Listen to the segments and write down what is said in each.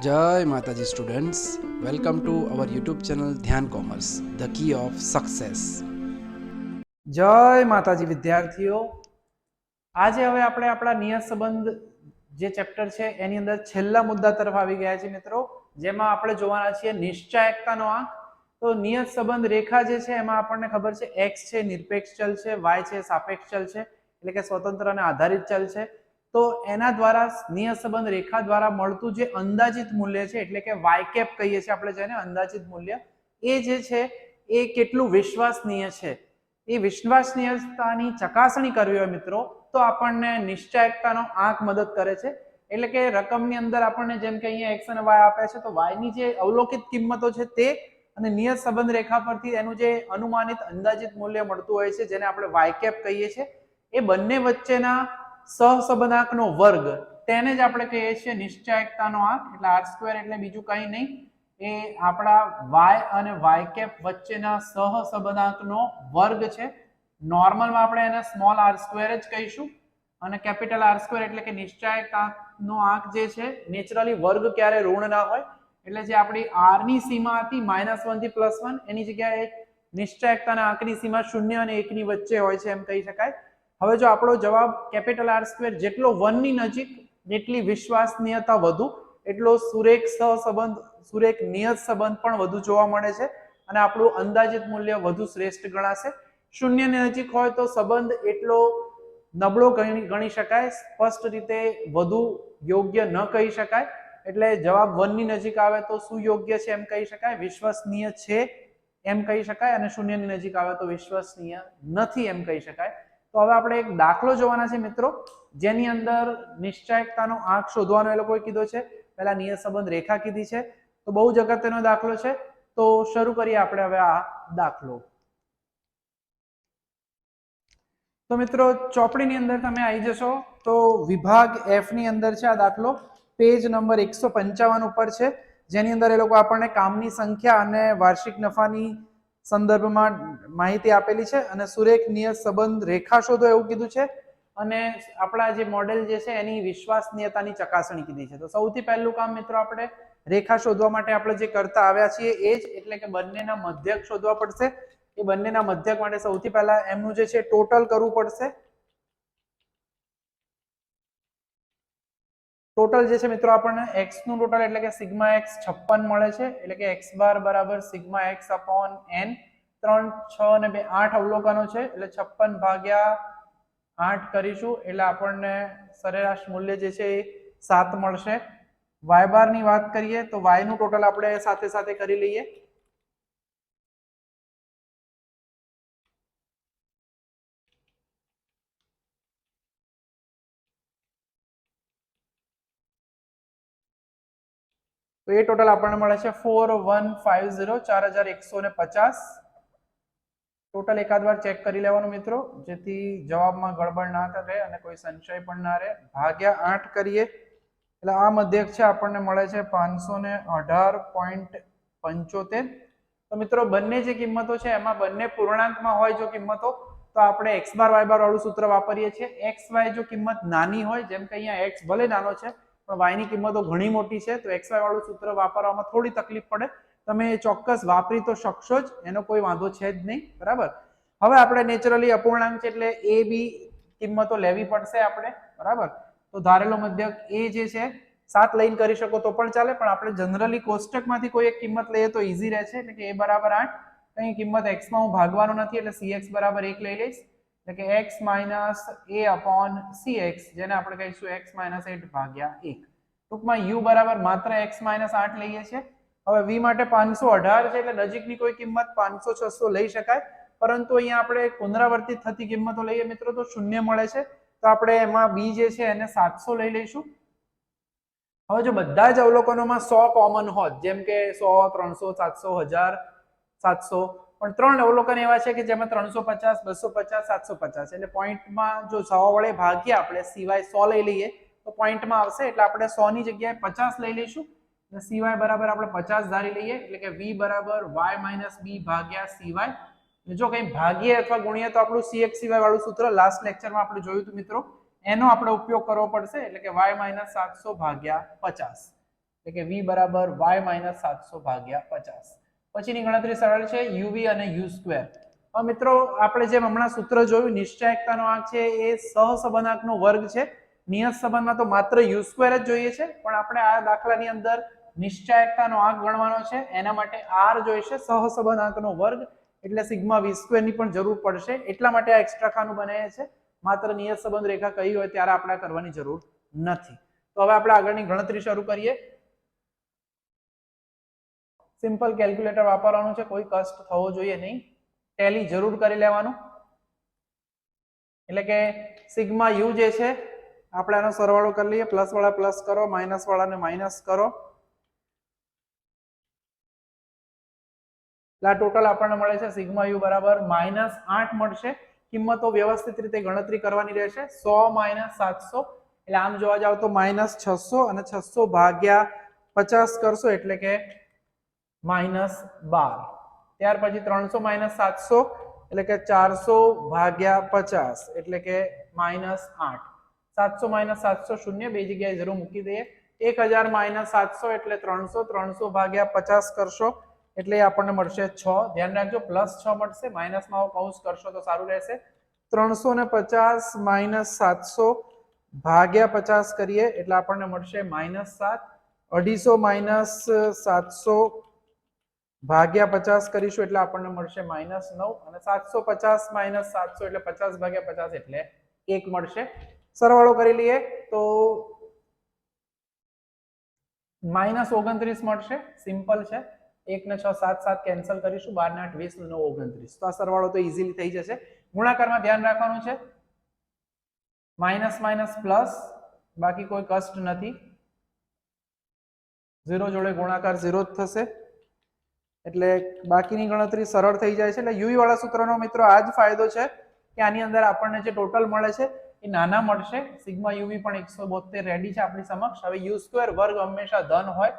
જય માતાજી students welcome to our YouTube channel Dhyan commerce the key of success જય માતાજી વિદ્યાર્થીઓ. આજે હવે આપણે આપણા નિયત સંબંધ જે ચેપ્ટર છે, એની અંદર છેલ્લા મુદ્દા તરફ આવી ગયા છે મિત્રો. જેમાં આપણે જોવાના છીએ નિશ્ચાયકતાનો આંક. તો નિયત સંબંધ રેખા જે છે, એમાં આપણને ખબર છે એક્સ છે, નિરપેક્ષ ચલ છે વાય છે, સાપેક્ષ ચલ છે, એટલે કે સ્વતંત્ર અને આધારિત ચલ છે. તો એના દ્વારા સ્નેહ સંબંધ રેખા દ્વારા મળતું જે અંદાજિત મૂલ્ય છે, એટલે કે વાય કેપ કહીએ છીએ આપણે જેને, અંદાજિત મૂલ્ય, એ જે છે, એ કેટલું વિશ્વસનીય છે? એ વિશ્વસનીયતાની ચકાસણી કરવી હોય મિત્રો, તો આપણને નિશ્ચાયકતાનો આંક મદદ કરે છે. એટલે કે રકમની અંદર આપણને જેમ કે અહીંયા એક્સ અને વાય આપ્યા છે, તો વાયની જે અવલોકિત કિંમતો છે તે અને નિયત સંબંધ રેખા પરથી એનું જે અનુમાનિત અંદાજિત મૂલ્ય મળતું હોય છે, જેને આપણે વાય કેપ કહીએ છીએ, એ બંને વચ્ચેના સહસંબંધાંકનો વર્ગ. તેને જ આપણે કહીએ છીએ નિશ્ચાયકતાનો આંક એટલે આર સ્ક્વેર એટલે બીજું કંઈ નહીં. એ આપણા વાય અને વાય કેપ વચ્ચેના સહસંબંધાંકનો વર્ગ છે. નોર્મલમાં આપણે એને સ્મોલ આર સ્ક્વેર જ કહીશું. અને કેપિટલ આર સ્ક્વેર એટલે કે નિશ્ચયકતાનો આંક જે છે નેચરલી વર્ગ ક્યારે ઋણ ના હોય? એટલે જે આપણી આરની સીમા હતી માઇનસ વનથી પ્લસ વન એની જગ્યાએ નિશ્ચયકતાના આંકની સીમા શૂન્ય અને એકની વચ્ચે હોય છે એમ કહી શકાય. હવે જો આપણો જવાબ કેપિટલ આર સ્ક્વેર જેટલો વનની નજીક જેટલી વિશ્વાસનીયતા વધુ, એટલો સુરેખ સહસંબંધ, સુરેખ નિયત સંબંધ પણ વધુ જોવા મળે છે અને આપણું અંદાજિત મૂલ્ય વધુ શ્રેષ્ઠ ગણાશે. શૂન્યની નજીક હોય તો સંબંધ એટલો નબળો ગણી શકાય, સ્પષ્ટ રીતે વધુ યોગ્ય ન કહી શકાય. એટલે જવાબ વનની નજીક આવે તો સુયોગ્ય છે એમ કહી શકાય? વિશ્વસનીય છે એમ કહી શકાય અને શૂન્યની નજીક આવે તો વિશ્વસનીય નથી એમ કહી શકાય. તો હવે આપણે એક દાખલો જોવાના છે મિત્રો, જેની અંદર નિશ્ચાયકતાનો આંક શોધવાનો એ લોકોએ કીધો છે. પહેલા નિયત સંબંધ રેખા કીધી છે. તો બહુ જ અગત્યનો દાખલો છે. તો શરૂ કરીએ આપણે હવે આ દાખલો. તો મિત્રો, ચોપડીની અંદર તમે આવી જશો. તો વિભાગ એફની અંદર છે આ દાખલો. પેજ નંબર એકસો પંચાવન ઉપર છે. જેની અંદર એ લોકો આપણને કામની સંખ્યા અને વાર્ષિક નફાની સંદર્ભમાં માહિતી આપેલી છે અને સુરેખનીય સંબંધ રેખા શોધો એવું કીધું છે. અને આપણા જે મોડેલ જે છે એની વિશ્વાસનીયતાની ચકાસણી કીધી છે. તો સૌથી પહેલું કામ મિત્રો આપણે રેખા શોધવા માટે આપણે જે કરતા આવ્યા છીએ એ જ એટલે કે બંનેના મધ્યક શોધવા પડશે. એ બંનેના મધ્યક માટે સૌથી પહેલા એમનું જે છે ટોટલ કરવું પડશે. ટોટલ જે છે મિત્રો આપણને x નું ટોટલ એટલે કે સિગ્મા એક્સ છપ્પન મળે છે. એટલે કે એક્સ બાર બરાબર સિગ્મા એક્સ અપોન એન ત્રણ, છ અને બે, આઠ અવલોકનો છે. એટલે છપ્પન ભાગ્યા આઠ કરીશું. એટલે આપણને સરેરાશ મૂલ્ય જે છે એ સાત મળશે. વાય બારની વાત કરીએ તો y નું ટોટલ આપણે સાથે સાથે કરી લઈએ. તો એ ટોટલ આપણને મળે છે ફોર વન ફાઈવ ઝીરો ચાર હજાર એકસો ને પચાસ. ટોટલ એકાદ વાર ચેક કરી લેવાનું મિત્રો, જેથી જવાબમાં ગડબડ ના થાય અને કોઈ સંશય પણ ના રહે. ભાગ્યા આઠ કરીએ, એટલે આ મધ્યક છે આપણને મળે છે પાંચસો ને અઢાર પોઈન્ટ પંચોતેર. તો મિત્રો, બંને જે કિંમતો છે, એમાં બંને પૂર્ણાંકમાં હોય જો કિંમતો, તો આપણે એક્સ બાર વાય બાર વાળું સૂત્ર વાપરીએ છીએ. એક્સ વાય જો કિંમત નાની હોય, જેમ કે અહીંયા એક્સ ભલે નાનો છે પણ વાયની કિંમતો ઘણી મોટી છે, તો એક્સ વાય વાળું સૂત્ર વાપરવામાં થોડી તકલીફ પડે. તમે એ ચોક્કસ વાપરી તો શકશો જ, એનો કોઈ વાંધો છે જ નહીં, બરાબર? હવે આપણે નેચરલી અપૂર્ણાંક છે એટલે એ બી કિંમતો લેવી પડશે આપણે, બરાબર? તો ધારેલો મધ્યક એ જે છે, સાત લઈને કરી શકો તો પણ ચાલે, પણ આપણે જનરલી કોષ્ટકમાંથી કોઈ એક કિંમત લઈએ તો ઈઝી રહે છે, એટલે કે એ બરાબર આઠ. કંઈ કિંમત એક્સમાં હું ભાગવાનો નથી, એટલે સીએક્સ બરાબર એક લઈ લઈશ. એટલે કે x minus a upon c x જેને આપણે કહીશું એક્સ માઇનસ એટ ભાગ્યા એક. ટૂંકમાં યુ બરાબર માત્ર એક્સ માઇનસ આઠ લઈએ છીએ. હવે વી માટે પાંચસો અઢાર છે એટલે નજીકની કોઈ કિંમત પાંચસો છસો લઈ શકાય. પરંતુ અહીંયા આપણે પુનરાવર્તિત થતી કિંમતો લઈએ મિત્રો, તો શૂન્ય મળે છે. તો આપણે એમાં બી જે છે એને સાતસો લઈ લઈશું. હવે જો બધા જ અવલોકનોમાં સો કોમન હોત, જેમ કે સો, ત્રણસો, સાતસો, હજાર, સાતસો પણ ત્રણ અવલોકન એવા છે કે જેમાં ત્રણસો પચાસ, બસો પચાસ, સાતસો પચાસ. એટલે પોઈન્ટમાં જો સો વડે ભાગીએ આપણે સિવાય સો લઈ લઈએ, તો પોઈન્ટમાં આવશે. એટલે આપણે સો ની જગ્યાએ પચાસ લઈ લઈશું. અને સિવાય બરાબર આપણે પચાસ ધારી લઈએ. એટલે કે વી બરાબર વાય માઇનસ બી ભાગ્યા સિવાય. જો કંઈ ભાગીએ અથવા ગુણીએ તો આપણું સીએક્સ સિવાય વાળું સૂત્ર લાસ્ટ લેક્ચરમાં આપણે જોયું હતું મિત્રો. એનો આપણે ઉપયોગ કરવો પડશે. એટલે કે વાય માઇનસ સાતસો ભાગ્યા પચાસ. એટલે કે વી બરાબર વાય માઇનસ સાતસો ભાગ્યા પચાસ. પછીની ગણતરી સરળ છે, યુવી અને યુ સ્ક્વેર. મિત્રો, આપણે જેમ હમણાં સૂત્ર જોયું, નિશ્ચયકતાનો આંક છે એ સહસંબંધાંકનો વર્ગ છે. નિયત સંબંધમાં તો માત્ર યુ સ્ક્વેર જ જોઈએ છે, પણ આપણે આ દાખલાની અંદર નિશ્ચયકતાનો આંક ગણવાનો છે. એના માટે આર જોઈશે, સહસંબંધાંકનો વર્ગ. એટલે સિગ્મા વી સ્ક્વેરની પણ જરૂર પડશે. એટલા માટે આ એક્સ્ટ્રા ખાનું બનાવે છે માત્ર નિયત સંબંધ રેખા કહી હોય ત્યારે આપણે કરવાની જરૂર નથી. તો હવે આપણે આગળની ગણતરી શરૂ કરીએ. સિમ્પલ કેલ્ક્યુલેટર વાપરવાનું છે, કોઈ કષ્ટ થવો જોઈએ નહીં. ટેલી જરૂર કરી લેવાનું. એટલે કે સિગ્મા યુ જે છે, આપણે આનો સરવાળો કરી લઈએ. પ્લસ વાળા પ્લસ કરો, માઇનસ વાળાને માઇનસ કરો. એટલે ટોટલ આપણને મળે છે સિગ્મા યુ બરાબર માઇનસ આઠ મળશે. કિંમતો વ્યવસ્થિત રીતે ગણતરી કરવાની રહેશે. સો માઇનસ સાતસો. એટલે આમ જોવા જાવ તો માઇનસ છસો અને છસો ભાગ્યા પચાસ કરશો એટલે કે માઇનસ બાર. ત્યાર પછી ત્રણસો માઇનસ સાતસો, એટલે કે ચારસો ભાગ્યા પચાસ, એટલે કે માઇનસ આઠ. સાતસો માઇનસ સાતસો શૂન્ય, બે જગ્યાએ જરૂર મૂકી દઈએ. એક હજાર માઇનસ સાતસો, એટલે ત્રણસો ત્રણસો ભાગ્યા પચાસ કરશો, એટલે આપણને મળશે છ. ધ્યાન રાખજો, પ્લસ છ મળશે, માઇનસમાં આવો કૌંસ કરશો તો સારું રહેશે. ત્રણસો ને પચાસ માઇનસ સાતસો ભાગ્યા પચાસ કરીએ, એટલે આપણને મળશે માઇનસ સાત. અઢીસો માઇનસ સાતસો ભાગ્યા પચાસ કરીશું એટલે આપણને મળશે માઇનસ નવ અને સાતસો પચાસ માઇનસ સાતસો એટલે પચાસ ભાગ્યા પચાસ એટલે એક મળશે. સરવાળો કરી લઈએ તો માઇનસ ઓગણત્રીસ મળશે. સિમ્પલ છે. એક ને છ, સાત સાત કેન્સલ કરીશું. બાર ને આઠ, વીસ ને નવ, ઓગણત્રીસ. તો આ સરવાળો તો ઇઝીલી થઈ જશે. ગુણાકારમાં ધ્યાન રાખવાનું છે. Minus minus, plus. બાકી કોઈ કષ્ટ નથી. ઝીરો જોડે ગુણાકાર ઝીરો જ થશે. એટલે બાકીની ગણતરી સરળ થઈ જાય છે. એટલે યુવી વાળા સૂત્રનો મિત્રો આ જ ફાયદો છે કે આની અંદર આપણને જે ટોટલ મળે છે એ નાના મળશે. સિગ્મા યુવી પણ એકસો બોતેર રેડી છે આપણી સમક્ષ. હવે યુ સ્ક્વેર વર્ગ હંમેશા ધન હોય.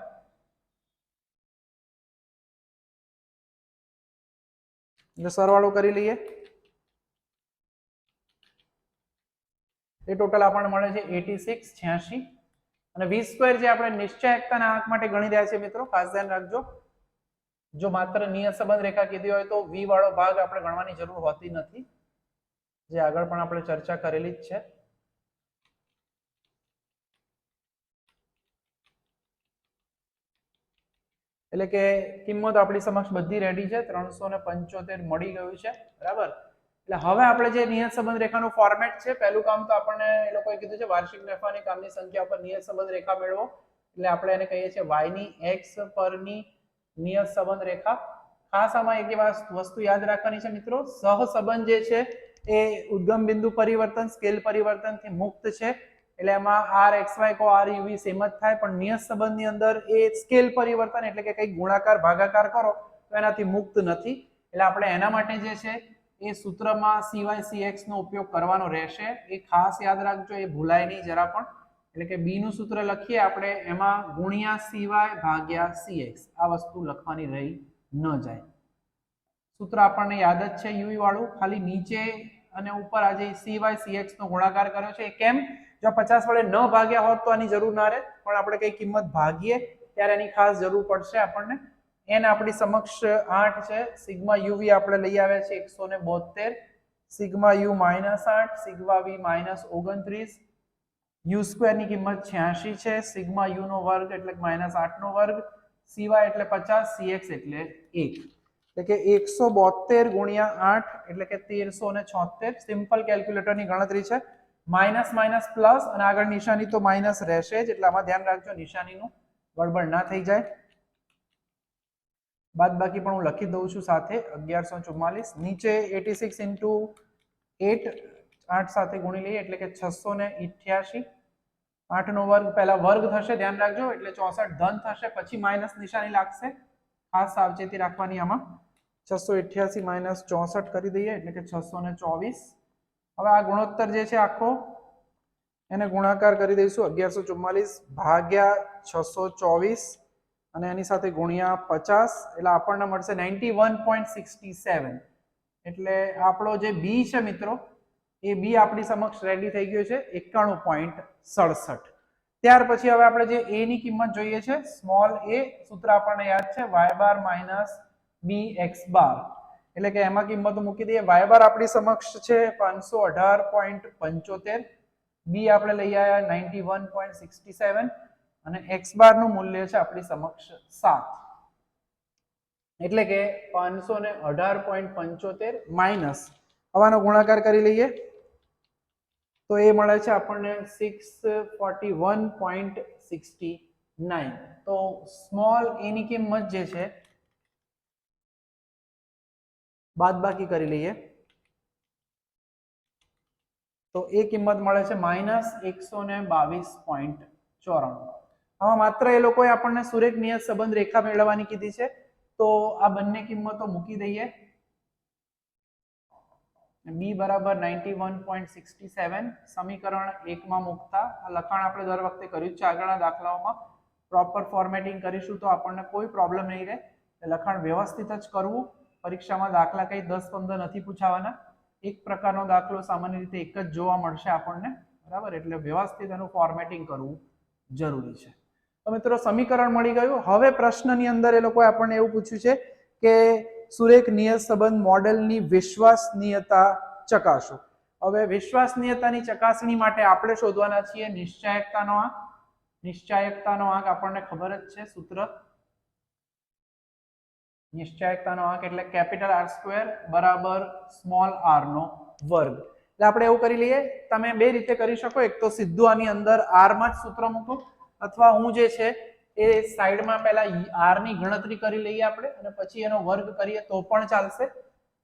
એટલે સરવાળો કરી લઈએ. એ ટોટલ આપણને મળે છે એટી સિક્સ છ્યાસી અને વી સ્ક્વેર જે આપણે નિશ્ચય એકતાના આંક માટે ગણી રહ્યા છીએ મિત્રો, ખાસ ધ્યાન રાખજો. જો માત્ર નિયત સંબંધ રેખા કીધી હોય તો વી વાળો ભાગ આપણે ગણવાની જરૂર હોતી નથી. જે આગળ પણ આપણે ચર્ચા કરેલી જ છે. એટલે કે કિંમત આપણી સમક્ષ બધી રેડી છે. ત્રણસો ને પંચોતેર મળી ગયું છે. બરાબર? એટલે હવે આપણે જે નિયત સંબંધ રેખાનું ફોર્મેટ છે, પહેલું કામ તો આપણને એ લોકોએ કીધું છે, વાર્ષિક નફાની કામની સંખ્યા પર નિયત સંબંધ રેખા મેળવો. એટલે આપણે એને કહીએ છીએ વાયની એક્સ પરની નિયત સંબંધ રેખા. ખાસ આમાં એક વસ્તુ યાદ રાખવાની છે મિત્રો. સહસંબંધ જે છે એ ઉદ્ગમ બિંદુ પરિવર્તન, સ્કેલ પરિવર્તનથી મુક્ત છે. એટલે એમાં આર એક્સ વાય કો આર યુવી સેમ જ થાય, પણ નિયત સંબંધની અંદર એ સ્કેલ પરિવર્તન એટલે કે કંઈક ગુણાકાર, ભાગાકાર કરો, તો એનાથી મુક્ત નથી. એટલે આપણે એના માટે જે છે એ સૂત્રમાં સીવાય સીએક્સ નો ઉપયોગ કરવાનો રહેશે. એ ખાસ યાદ રાખજો, એ ભૂલાય નહીં જરા પણ. એટલે કે બી નું સૂત્ર લખીએ આપણે, એમાં ગુણ્યા સીવાય ભાગ્યા સીએક્સ આ વસ્તુ લખવાની રહી ન જાય. સૂત્ર આપણને યાદ જ છે યુવી વાળું. ખાલી નીચે અને ઉપર આજે સીવાય સીએક્સ નો ગુણાકાર કર્યો છે એ કેમ? જો પચાસ વડે ન ભાગ્યા હોત તો આની જરૂર ના રહે. પણ આપણે કઈ કિંમત ભાગીએ ત્યારે એની ખાસ જરૂર પડશે આપણને. એન આપણી સમક્ષ આઠ છે. સિગ્મા યુવી આપણે લઈ આવ્યા છે એકસો ને બોતેર સિગ્મા યુ માઇનસ આઠ. સિગ્મા વી માઇનસ ઓગણત્રીસ. યુ સ્ક્વેરની કિંમત છ્યાસી છે, સિગ્મા યુ નો વર્ગ એટલે માઇનસ આઠ નો વર્ગ, સીવાય એટલે પચાસ સીએક્સ એટલે એક. એટલે કે એકસો બોતેર ગુણ્યા આઠ એટલે કે તેરસો ને છોતેર સિમ્પલ કેલ્ક્યુલેટરની ગણતરી છે. માઇનસ માઇનસ પ્લસ અને આગળ નિશાની તો માઇનસ રહેશે જ, એટલે આમાં ધ્યાન રાખજો, નિશાનીનું ગડબડ ના થઈ જાય. બાદ બાકી પણ હું લખી દઉં છું સાથે, અગિયારસો ચુમ્માલીસ, નીચે એટી સિક્સ ઇન્ટુ એટ આઠ સાથે ગુણી લઈએ એટલે કે છસો ને ઇઠ્યાસી. આઠનો વર્ગ પહેલા વર્ગ થશે, ધ્યાન રાખજો, એટલે ચોસઠ ધન થશે, પછી માઇનસ નિશાની લાગશે. ખાસ સાવચેતી રાખવાની આમાં. છસો ઇઠ્યાસી માઇનસ ચોસઠ કરી દઈએ, એટલે કે છસો ને ચોવીસ. હવે આ ગુણોત્તર જે છે આખો, એને ગુણાકાર કરી દઈશું. અગિયારસો ચુમ્માલીસ ભાગ્યા છસો ચોવીસ અને એની સાથે ગુણ્યા પચાસ, એટલે આપણને મળશે ninety one point sixty seven. એટલે આપણો જે બી છે મિત્રો એ બી આપણી સમક્ષ રેડી થઈ ગયો છે, એકાણું પોઈન્ટ સડસઠ. ત્યાર પછી હવે આપણે જે એ ની કિંમત જોઈએ છે સ્મોલ એ સૂત્ર આપણને યાદ છે y bar minus b x bar એટલે કે એમાં કિંમત મૂકી દઈએ. વાય બાર આપણી સમક્ષ છે પાંચસો અઢાર પોઈન્ટ પંચોતેર. બી આપણે લઈ આવ્યા ninety one point sixty seven અને એક્સ બારનું મૂલ્ય છે આપણી સમક્ષ સાત. એટલે કે પાંચસો ને અઢાર પોઈન્ટ પંચોતેર માઇનસ હવાનો ગુણાકાર કરી લઈએ. તો એ મળે છે આપણને six forty one point sixty nine તો સ્મોલ એની કિંમત જે છે, બાદબાકી કરી લઈએ. તો એ કિંમત મળે છે માઇનસ એકસો ને બાવીસ પોઈન્ટ ચોરાણું. આમાં માત્ર એ લોકોએ આપણને સુરેખ નિયત સંબંધ રેખા મેળવવાની કીધી છે. તો આ બંને કિંમતો મૂકી દઈએ. બી બરાબર ninety one point sixty seven સમીકરણ એકમાં મૂકતા. લખાણ આપણે દર વખતે કર્યું જ છે. આગળના દાખલાઓમાં પ્રોપર ફોર્મેટિંગ કરીશું તો આપણને કોઈ પ્રોબ્લેમ નહીં રહે. એ લખાણ વ્યવસ્થિત જ કરવું. પરીક્ષામાં દાખલા કંઈ દસ પંદર નથી પૂછાવાના. એક પ્રકારનો દાખલો સામાન્ય રીતે એક જ જોવા મળશે આપણને. બરાબર? એટલે વ્યવસ્થિત એનું ફોર્મેટિંગ કરવું જરૂરી છે. તો મિત્રો સમીકરણ મળી ગયું. હવે પ્રશ્નની અંદર એ લોકોએ આપણને એવું પૂછ્યું છે કે સુરેખ નિયત સંબંધ મોડેલની વિશ્વાસનીયતા ચકાસો. હવે વિશ્વાસનીયતાની ચકાસણી માટે આપણે શોધવાના છીએ નિશ્ચાયકતાનો આંક. નિશ્ચાયકતાનો આંક આપણને ખબર જ છે, સૂત્ર. નિશ્ચાયકતાનો આંક એટલે કેપિટલ આર સ્ક્વેર બરાબર સ્મોલ આર નો વર્ગ. એટલે આપણે એવું કરી લઈએ, તમે બે રીતે કરી શકો. એક તો સીધું આની અંદર આરમાં જ સૂત્ર મૂકો, અથવા હું જે છે એ સાઈડમાં પહેલા આરની ગણતરી કરી લઈએ આપણે અને પછી એનો વર્ગ કરીએ તો પણ ચાલશે,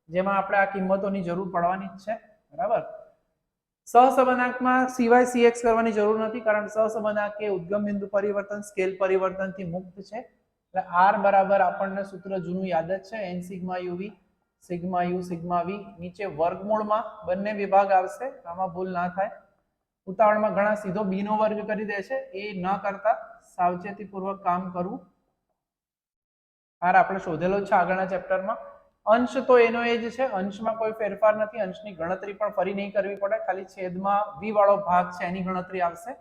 જેમાં આપણે આ કિંમતોની જરૂર પડવાની જ છે, બરાબર? સહસંબંધાંકમાં સિવાય સીએક્સ કરવાની જરૂર નથી, કારણ સહસંબંધાંક એ ઉદ્ગમ બિંદુ પરિવર્તન, સ્કેલ પરિવર્તનથી મુક્ત છે. એટલે આર બરાબર આપણને સૂત્ર જૂનું યાદ જ છે n sigma u v sigma u sigma v નીચે વર્ગમૂળમાં બંને વિભાગ આવશે, આમાં ભૂલ ના થાય. ઉતાવળમાં ઘણા સીધો બી નો વર્ગ કરી દે છે, એ ન કરતા સાવચેતીપૂર્વક કામ કરવું. હાર આપણે શોધેલો છે આગળના ચેપ્ટરમાં. અંશ તો એનો એ જ છે, અંશમાં કોઈ ફેરફાર નથી, અંશની ગણતરી પણ ફરી નહીં કરવી પડે, ખાલી છેદમાં વી વાળો ભાગ છે એની ગણતરી આવશે.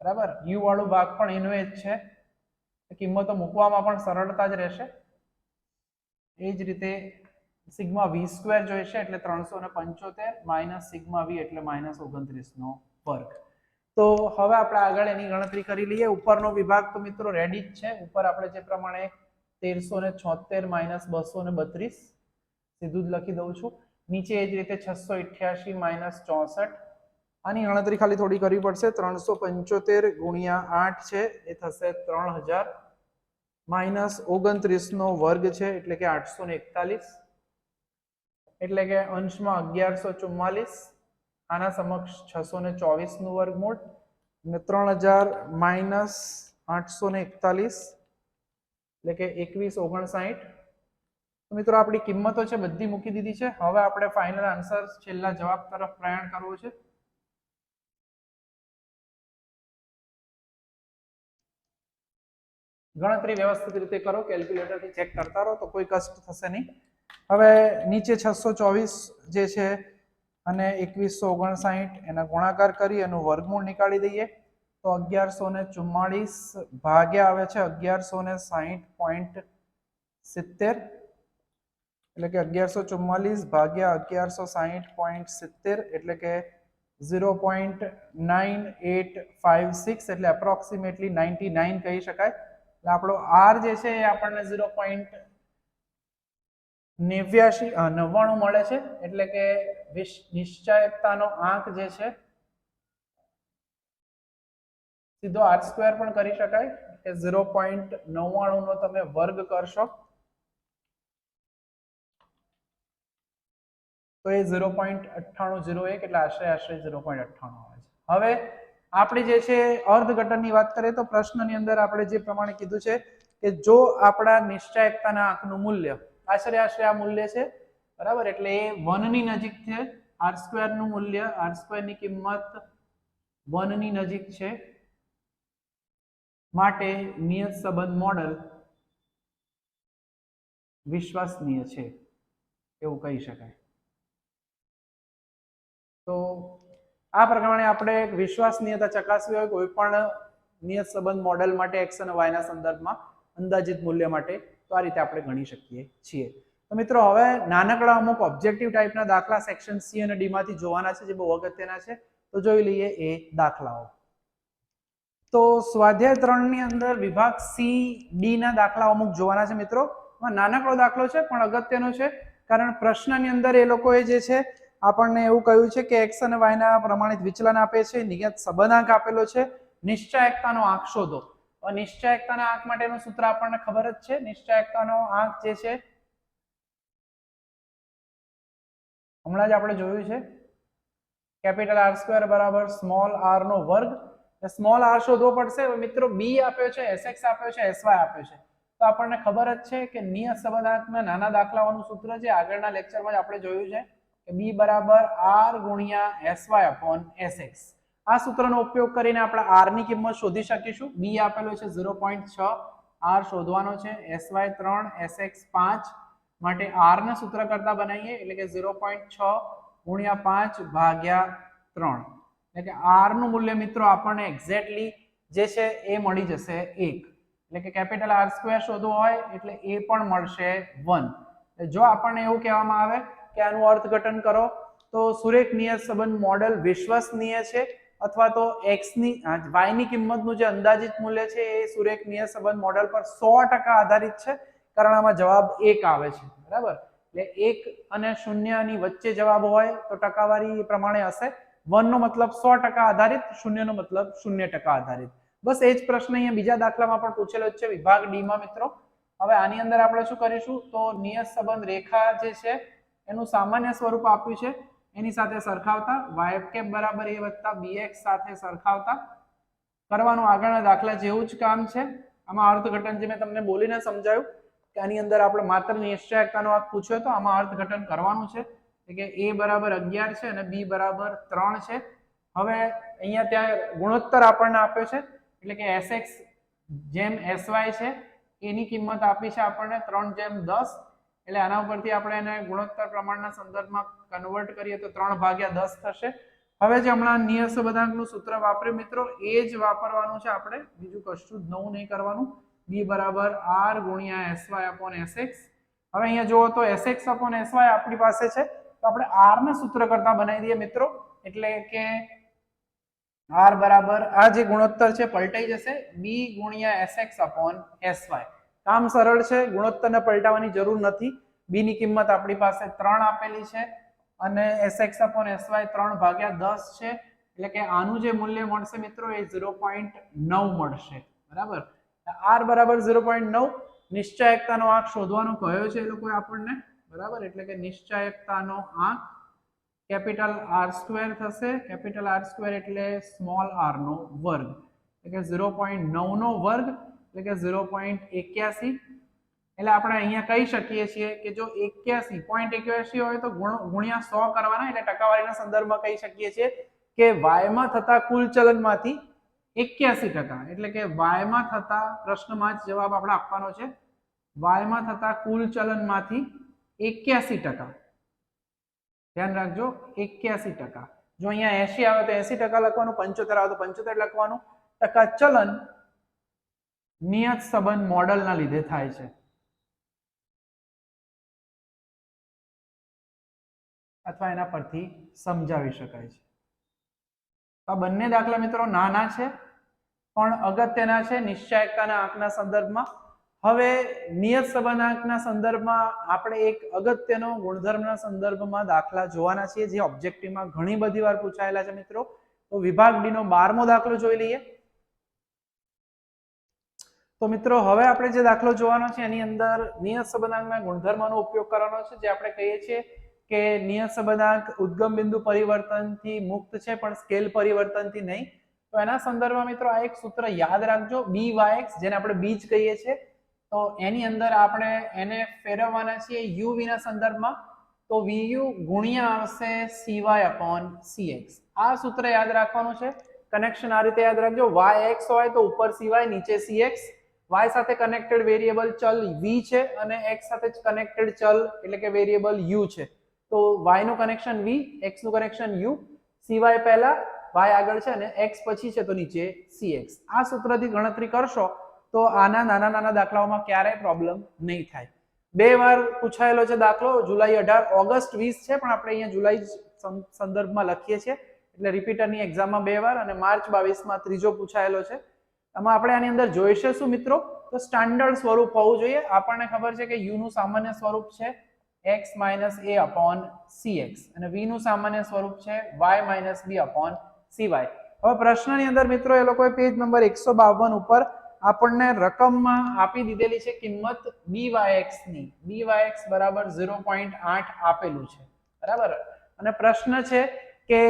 બરાબર? યુ વાળો ભાગ પણ એનો એ જ છે. કિંમતો મૂકવામાં પણ સરળતા જ રહેશે. એ જ રીતે સિગ્મા વી સ્ક્વેર જોઈશે એટલે ત્રણસો ને પંચોતેર માઇનસ સિગ્મા વી એટલે માઇનસ ઓગણત્રીસ નો વર્ગ. તો હવે આપણે આગળ એની ગણતરી કરી લઈએ. ઉપરનો વિભાગ તો મિત્રો રેડી જ છે. ઉપર આપણે જે પ્રમાણે તેરસો ને છોતેર માઇનસ બસો ને બત્રીસ સીધું જ લખી દઉં છું. નીચે એ જ રીતે છસો ઇઠ્યાસી માઇનસ ચોસઠ. આની ગણતરી ખાલી થોડી કરવી પડશે. ત્રણસો પંચોતેર ગુણ્યા આઠ છે, એ થશે ત્રણ હજાર. માઇનસ ઓગણત્રીસનો વર્ગ છે, એટલે કે આઠસો ને એકતાલીસ. એટલે કે અંશમાં અગિયારસો ચુમ્માલીસ. આના સમક્ષ છસો ને ચોવીસનું વર્ગમૂળ ને ત્રણ હજાર માઇનસ આઠસો ને એકતાલીસ, એટલે કે એકવીસ ઓગણસાઠ. તો મિત્રો આપણી કિંમતો છે, બધી મૂકી દીધી છે. હવે આપણે ફાઇનલ આન્સર છેલ્લા જવાબ તરફ પ્રયાણ કરવું છે. ગણતરી વ્યવસ્થિત રીતે કરો કેલ્ક્યુલેટરથી ચેક કરતા રહો તો કોઈ કષ્ટ થશે નહીં. હવે નીચે છસો ચોવીસ જે છે અને એકવીસો ઓગણસાઠ એના ગુણાકાર કરી એનું વર્ગમૂળ નીકાળી દઈએ, તો અગિયારસો ને ચુમ્માળીસ ભાગ્યા આવે છે અગિયારસો ને સાહીઠ પોઈન્ટ સિત્તેર, એટલે કે અગિયારસો ચુમ્માલીસ ભાગ્યા અગિયારસો સાહીઠ પોઈન્ટ સિત્તેર, એટલે કે zero point nine eight five six, એટલે એપ્રોક્સિમેટલી નાઇન્ટી નાઇન કહી શકાય. એટલે આપણો આર જે છે એ આપણને ઝીરો પોઈન્ટ નેવ્યાશી નવ્વાણું મળે છે, એટલે કે નિશ્ચયકતાનો આંક જે છે, સીધો આર સ્ક્વેર પણ કરી શકાય કે ઝીરો પોઈન્ટ નવ્વાણું નો તમે વર્ગ કરશો. તો એ ઝીરો પોઈન્ટ અઠ્ઠાણું ઝીરો એક, એટલે આશરે આશરે ઝીરો પોઈન્ટ અઠ્ઠાણું આવે છે. હવે આપણે જે છે અર્ધઘટનની વાત કરીએ તો પ્રશ્નની અંદર આપણે જે પ્રમાણે કીધું છે કે જો આપણા નિશ્ચયકતાના આંકનું મૂલ્ય, આશરે આશરે આ મૂલ્ય છે બરાબર? એટલે એ વનની નજીક છે, આર સ્ક્વેરનું મૂલ્ય, આર સ્ક્વેરની કિંમત વનની નજીક છે. માટે નિયત સંબંધ મોડલ વિશ્વસનીય છે, એવું કહી શકાય. તો આ પ્રમાણે આપણે વિશ્વસનીયતા ચકાસવી હોય, કોઈ પણ નિયત સંબંધ મોડેલ માટે એક્સ અને વાયના સંદર્ભમાં અંદાજિત મૂલ્ય માટે, તો આ રીતે આપણે ગણી શકીએ છીએ. તો મિત્રો, હવે નાનકડા અમુક ઓબ્જેક્ટિવ ટાઈપના દાખલા સેક્શન સી અને ડી માંથી જોવાના છે, જે બહુ અગત્યના છે. તો જોઈ લઈએ એ દાખલાઓ. તો સ્વાધ્યાય ત્રણની અંદર વિભાગ સી ડી ના દાખલાઓ અમુક જોવાના છે મિત્રો. નાનકડો દાખલો છે, પણ અગત્યનો છે. કારણ પ્રશ્નની અંદર એ લોકોએ જે છે, આપણને એવું કહ્યું છે કે એક્સ અને વાયના પ્રમાણિત વિચલન આપે છે, નિયત સંબંધાંક આપેલો છે નિશ્ચયકતાનો આંક શોધો. નિશ્ચયકતાના આંક માટેનું સૂત્ર આપણને ખબર જ છે. નિશ્ચયકતાનો આંક જે છે હમણાં જ આપણે જોયું છે. કેપિટલ આર સ્ક્વેર બરાબર સ્મોલ આર નો વર્ગ. સ્મોલ આર શોધવો પડશે. મિત્રો બી આપ્યો છે, એસએક્સ આપ્યો છે, એસવાય આપ્યો છે. તો આપણને ખબર જ છે કે નિયત સંબંધાત્મક નાના દાખલાઓનું સૂત્ર છે આગળના લેક્ચરમાં જ આપણે જોયું છે કે બી બરાબર આર ગુણ્યા એસવાય અપોન એસએક્સ. આ સૂત્રનો ઉપયોગ કરીને આપણે આરની કિંમત શોધી શકીશું. બી આપેલો છે ઝીરો પોઈન્ટ છ. આર શોધવાનો છે. એસવાય ત્રણ, એસએક્સ પાંચ. માટે આર ના સૂત્ર કરતા બનાવીએ, એટલે કે ઝીરો પોઈન્ટ છ ગુણ્યા પાંચ ભાગ્યા ત્રણ. એટલે કે આરનું મૂલ્ય મિત્રો આપણને એક્ઝેક્ટલી જે છે એ મળી જશે એક. એટલે કે કેપિટલ આર સ્ક્વેર શોધવું હોય, એટલે એ પણ મળશે વન જો આપણને એવું કહેવામાં આવે કે આનું અર્થઘટન કરો, તો સુરેખ નિયત સંબંધ મોડેલ વિશ્વસનીય છે, અથવા તો એક્સની વાયની કિંમતનું જે અંદાજિત મૂલ્ય છે, એ સુરેખ નિયત સંબંધ મોડેલ પર સો ટકા આધારિત છે. કારણ જવાબ એક આવે છે, બરાબર? એટલે એક અને શૂન્યની વચ્ચે જવાબ હોય તો ટકાવારી પ્રમાણે હશે. વન નો મતલબ સો ટકા આધારિત, શૂન્યનો મતલબ શૂન્ય ટકા આધારિત. બસ એ જ પ્રશ્ન અહીંયા બીજા દાખલામાં પણ પૂછેલો જ છે, વિભાગ ડી માં મિત્રો. હવે આની અંદર આપણે શું કરીશું? તો નિયત સંબંધ રેખા જે છે, એનું સામાન્ય સ્વરૂપ આપ્યું છે. એની સાથે સરખાવતા વાયફ કેપ બરાબર એ વત્તા બીએક્સ સાથે સરખાવતા. કરવાનું આગળના દાખલા જેવું જ કામ છે. આમાં અર્થઘટન જે મેં તમને બોલીને સમજાયું કે આની અંદર આપણે માત્ર નિશ્ચયકતાનો વાત પૂછ્યો તો આમાં અર્થઘટન કરવાનું છે. કે એ બરાબર અગિયાર છે અને બી બરાબર ત્રણ છે. હવે અહીંયા ત્યાં ગુણોત્તર આપણને આપ્યો છે. એટલે કે એસએક્સ જેમ એસવાય છે, એની કિંમત આપી છે આપણને ત્રણ જેમ દસ. એટલે આના ઉપરથી આપણે એને ગુણોત્તર પ્રમાણના સંદર્ભમાં કન્વર્ટ કરીએ તો ત્રણ ભાગ્યા દસ થશે. હવે જે હમણાં નિયસ બધાંકનું સૂત્ર વાપર્યું, મિત્રો, એ જ વાપરવાનું છે આપણે. બીજું કશું જ નવું નહીં કરવાનું. બી બરાબર આર ગુણ્યા એસવાય અપોન એસએક્સ. હવે અહીંયા જુઓ તો એસએક્સ અપોન એસવાય આપણી પાસે છે. તો આપણે આર ના સૂત્ર કરતા બનાવી દઈએ મિત્રો. એટલે કે આર બરાબર, આ જે ગુણોત્તર છે પલટાઈ જશે. બી ગુણ્યા એસએક્સ અપોન એસવાય. કામ સરળ છે, ગુણોત્તરને પલટાવવાની જરૂર નથી. બી ની કિંમત આપણી પાસે ત્રણ આપેલી છે અને એસએક્સ અપોન એસવાય ત્રણ ભાગ્યા દસ છે. એટલે કે આનું જે મૂલ્ય મળશે મિત્રો એ ઝીરો પોઈન્ટ નવ મળશે. બરાબર? આર બરાબર ઝીરો પોઈન્ટ નવ. નિશ્ચયકતાનો આંક શોધવાનો કહ્યો છે એ લોકોએ આપણને? બરાબર? એટલે કે નિશ્ચયકતાનો આંક કેપિટલ આર સ્ક્વેર થશે. કેપિટલ આર સ્ક્વેર એટલે સ્મોલ આર નો વર્ગ. એટલે કે ઝીરો પોઈન્ટ નવ નો વર્ગ, એટલે કે ઝીરો પોઈન્ટ એક્યાસી. એટલે આપણે અહીંયા કહી શકીએ છીએ કે જો એક્યાસી, પોઈન્ટ એક્યાસી હોય તો ગુણ, ગુણ્યા સો કરવાના, એટલે ટકાવારીના સંદર્ભમાં કહી શકીએ છીએ કે વાયમાં થતા કુલ ચલનમાંથી એક્યાસી ટકા. એટલે કે વાયમાં થતા પ્રશ્નમાં જ જવાબ આપણે આપવાનો છે. વાયમાં થતા કુલ ચલનમાંથી એક્યાસી ટકા. ધ્યાન રાખજો, એક્યાસી ટકા. જો અહીંયા એસી આવે તો એસી ટકા લખવાનું, પંચોતેર આવે તો પંચોતેર લખવાનું. ટકા ચલન નિયત સંબંધ મોડલના લીધે થાય છે. અથવા એના પરથી સમજાવી શકાય છે. આ બંને દાખલા મિત્રો નાના છે. પણ અગત્યના છે નિશ્ચાયકતાના આંકના સંદર્ભમાં. હવે નિયત સંબંધાંકના સંદર્ભમાં આપણે એક અગત્યનો ગુણધર્મના સંદર્ભમાં દાખલા જોવાના છીએ, જે ઓબ્જેક્ટિવમાં ઘણી બધી વાર પૂછાયેલા છે મિત્રો. તો વિભાગ ડી નો બારમો દાખલો જોઈ લઈએ. તો મિત્રો, હવે આપણે જે દાખલો જોવાનો છે, એની અંદર નિયત સંબંધાંકના ગુણધર્મનો ઉપયોગ કરવાનો છે, જે આપણે કહીએ છીએ કે નિયત સંબંધાંક ઉદ્ગમ બિંદુ પરિવર્તનથી મુક્ત છે, પણ સ્કેલ પરિવર્તનથી નહીં. તો એના સંદર્ભમાં મિત્રો આ એક સૂત્ર યાદ રાખજો બી વાય એક્સ જેને આપણે બીજ કહીએ છીએ. તો એની અંદર આપણે એને ફેરવવાના છીએ યુ વીના સંદર્ભમાં. તો વીયુ ગુણ્યા આવશે સીવાય અપોન સીએક્સ આ સૂત્ર યાદ રાખવાનું છે. કનેક્શન આ રીતે યાદ રાખજો. વાય એક્સ હોય તો ઉપર સીવાય નીચે સીએક્સ વાય સાથે કનેક્ટેડ વેરિયેબલ ચલ વી છે અને એક્સ સાથે કનેક્ટેડ ચલ એટલે કે વેરિયેબલ યુ છે. તો વાયનું કનેક્શન વી એક્સનું કનેક્શન યુ સિવાય પહેલા વાય આગળ છે ને એક્સ પછી છે તો નીચે સી એક્સ આ સૂત્રથી ગણતરી કરશો તો આના નાના નાના દાખલાઓમાં ક્યારેય પ્રોબ્લેમ નહીં થાય. બે વાર પૂછાયેલો છે દાખલો, જુલાઈ અઢાર, ઓગસ્ટ વીસ છે, પણ આપણે અહીંયા જુલાઈ સંદર્ભમાં લખીએ છીએ. એટલે રિપીટરની એક્ઝામમાં બે વાર અને માર્ચ બાવીસમાં ત્રીજો પૂછાયેલો છે. આમાં આપણે આની અંદર જોઈશે શું મિત્રો? તો સ્ટાન્ડર્ડ સ્વરૂપ હોવું જોઈએ. આપણને ખબર છે કે યુ નું સામાન્ય સ્વરૂપ છે x એ અપોન એક્સ અને v નું સામાન્ય સ્વરૂપ છે y b upon c y હવે પ્રશ્નની અંદર મિત્રો એ લોકોએ પેજ નંબર એકસો બાવન ઉપર આપણને રકમમાં આપી દીધેલી છે કિંમત byx ની. Byx બરાબર ઝીરો પોઈન્ટ આઠ આપેલું છે. બરાબર? અને પ્રશ્ન છે કે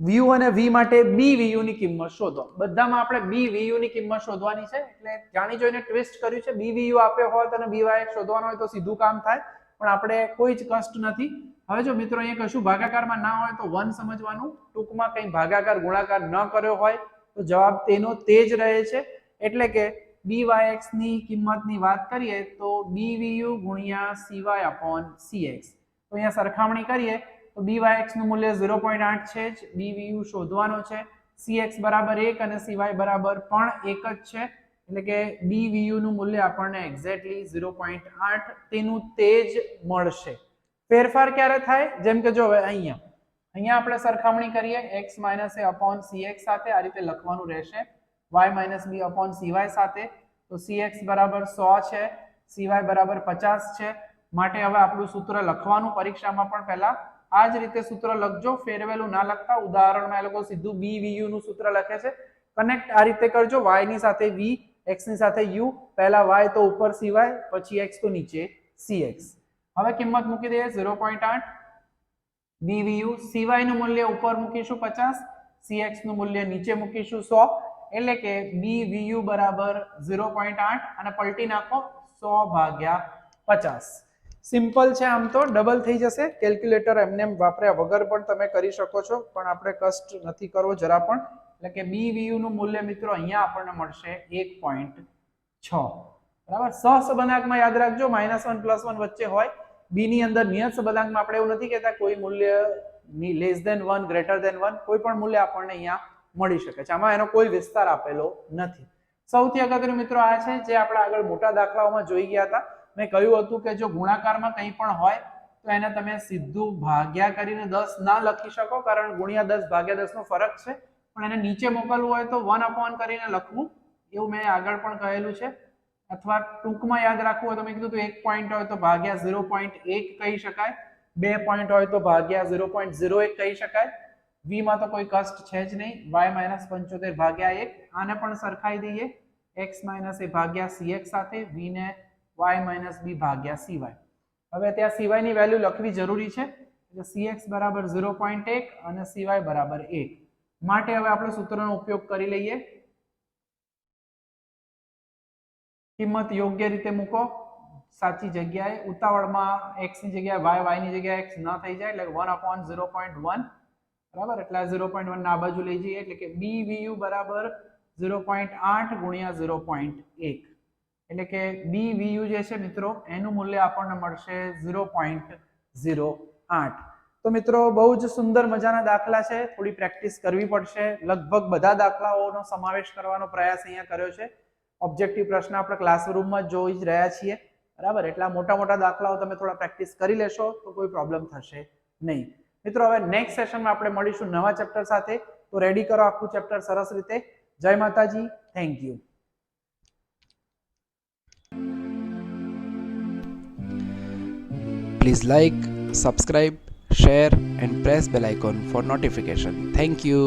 વ્યુ અને વી માટે BVU ની કિંમત શોધો. બધામાં આપણે BVU ની કિંમત શોધવાની છે, એટલે જાણી જોઈને ટ્વિસ્ટ કર્યું છે. બી વીયુ આપ્યો હોત અને BYX શોધવાનો હોય તો સીધું કામ થાય, પણ આપણે કોઈ જ કષ્ટ નથી. હવે જો મિત્રો અહીંયા કશું ભાગાકારમાં ના હોય તો વન સમજવાનું. ટૂંકમાં કંઈ ભાગાકાર, ગુણાકાર ન કર્યો હોય તો જવાબ તેનો તે જ રહે છે. એટલે કે BYX ની કિંમતની વાત કરીએ તો બીવીયુ ગુણ્યા સીવાય અપોન સીએક્સ તો અહીંયા સરખામણી કરીએ તો BYX નું મૂલ્ય 0.8 છે જ. બીવીયુ શોધવાનો છે. સીએક્સ બરાબર એક અને સીવાય બરાબર પણ એક જ છે. એટલે કે BVU નું મૂલ્ય આપણને એક્ઝેક્ટલી 0.8 તેનું તે જ મળશે. ફેરફાર ક્યારે થાય? જેમ કે જો અહીંયા. અહીંયા આપણે સરખામણી કરીએ, x minus a upon cx સાથે આ રીતે લખવાનું રહેશે. y minus b upon cy સાથે. તો cx બરાબર 100 છે, cy બરાબર 50 છે. માટે હવે આપણું સૂત્ર લખવાનું પરીક્ષામાં પણ પહેલા આ જ રીતે સૂત્ર લખજો. ફેરવેલું ના લખતા ઉદાહરણમાં એ લોકો સીધું બી વીયુ નું સૂત્ર લખે છે. કનેક્ટ આ રીતે કરજો. y ની સાથે v, x ની સાથે u. પહેલા y તો ઉપર cy, પછી x તો નીચે cx. હવે કિંમત મૂકી દઈએ ઝીરો પોઈન્ટ આઠ. બીવીયુ સીવાયનું મૂલ્ય ઉપર મૂકીશું 50 CX નું મૂલ્ય નીચે મૂકીશું સો. એટલે કે બીવીયુ બરાબર 0.8 અને પલટી નાખો સો ભાગ્યા 50 સિમ્પલ છે આમ તો, ડબલ થઈ જશે. કેલ્ક્યુલેટર એમને વાપર્યા વગર પણ તમે કરી શકો છો, પણ આપણે કષ્ટ નથી કરવો જરા પણ. એટલે કે બીવીયુનું મૂલ્ય મિત્રો અહીંયા આપણને મળશે 1.6 બરાબર? સહસંબંધાંકમાં યાદ રાખજો, માઇનસ વન, પ્લસ વન વચ્ચે હોય. બી ની અંદર નિયત સંબંધાંકમાં આપણે એવું નથી કહેતા કોઈ મૂલ્ય less than one greater than one કોઈ પણ મૂલ્ય આપણને અહીંયા મળી શકે છે. આમાં એનો કોઈ વિસ્તાર આપેલો નથી. સૌથી અગત્યનું મિત્રો આ છે જે આપણે આગળ મોટા દાખલાઓમાં જોઈ ગયા હતા. મેં કહ્યું હતું કે જો ગુણાકારમાં કંઈ પણ હોય, તો એને તમે સીધું ભાગ્યા કરીને દસ ના લખી શકો, કારણ ગુણ્યા દસ ભાગ્યા દસ નો ફરક છે. પણ એને નીચે મોકલવું હોય તો વન અપોન કરીને લખવું. એવું મેં આગળ પણ કહેલું છે. અથવા ટૂંકમાં યાદ રાખવું હોય તો મેં કીધું એક પોઈન્ટ હોય તો ભાગ્યા ઝીરો પોઈન્ટ એક કહી શકાય. બે પોઈન્ટ હોય તો ભાગ્યા ઝીરો પોઈન્ટ ઝીરો એક કહી શકાય. વીમાં તો કોઈ કષ્ટ છે જ નહીં. વાય માઇનસ પંચોતેર ભાગ્યા એક. આને પણ સરખાઈ દઈએ. એક્સ માઇનસ એ ભાગ્યા સી એક્સ સાથે. વી ને વાય માઇનસ બી ભાગ્યા સી વાય હવે ત્યાં સીવાયની વેલ્યુ લખવી જરૂરી છે. એટલે સી એક્સ બરાબર ઝીરો પોઈન્ટ એક અને સીવાય બરાબર એક. માટે હવે આપણે સૂત્રનો ઉપયોગ કરી લઈએ. કિંમત યોગ્ય રીતે મૂકો, સાચી જગ્યાએ, ઉતાવળમાં એક્સની જગ્યાએ વાય વાયની જગ્યાએ એક્સ ન થઈ જાય, એટલે one upon zero point one બરાબર? એટલે ઝીરો પોઈન્ટ વન આ બાજુ લઈ જઈએ, એટલે કે બી વીયુ બરાબર ઝીરો પોઈન્ટ આઠ ગુણ્યા ઝીરો પોઈન્ટ એક. એટલે કે બી વીયુ જે છે મિત્રો, એનું મૂલ્ય આપણને મળશે ઝીરો પોઈન્ટ ઝીરો આઠ. તો મિત્રો, બહુ જ સુંદર મજાના દાખલા છે. થોડી પ્રેક્ટિસ કરવી પડશે. લગભગ બધા દાખલાઓનો સમાવેશ કરવાનો પ્રયાસ અહીંયા કર્યો છે. ઓબ્જેક્ટિવ પ્રશ્ન આપણે ક્લાસરૂમમાં જોઈ જ રહ્યા છીએ. બરાબર? એટલા મોટા મોટા દાખલાઓ તમે થોડા પ્રેક્ટિસ કરી લેશો તો કોઈ પ્રોબ્લેમ થશે નહીં. મિત્રો હવે નેક્સ્ટ સેશનમાં આપણે મળીશું નવા ચેપ્ટર સાથે. તો રેડી કરો આખું ચેપ્ટર સરસ રીતે. જય માતાજી. Thank you Please like, subscribe, share and press bell icon for notification. Thank you.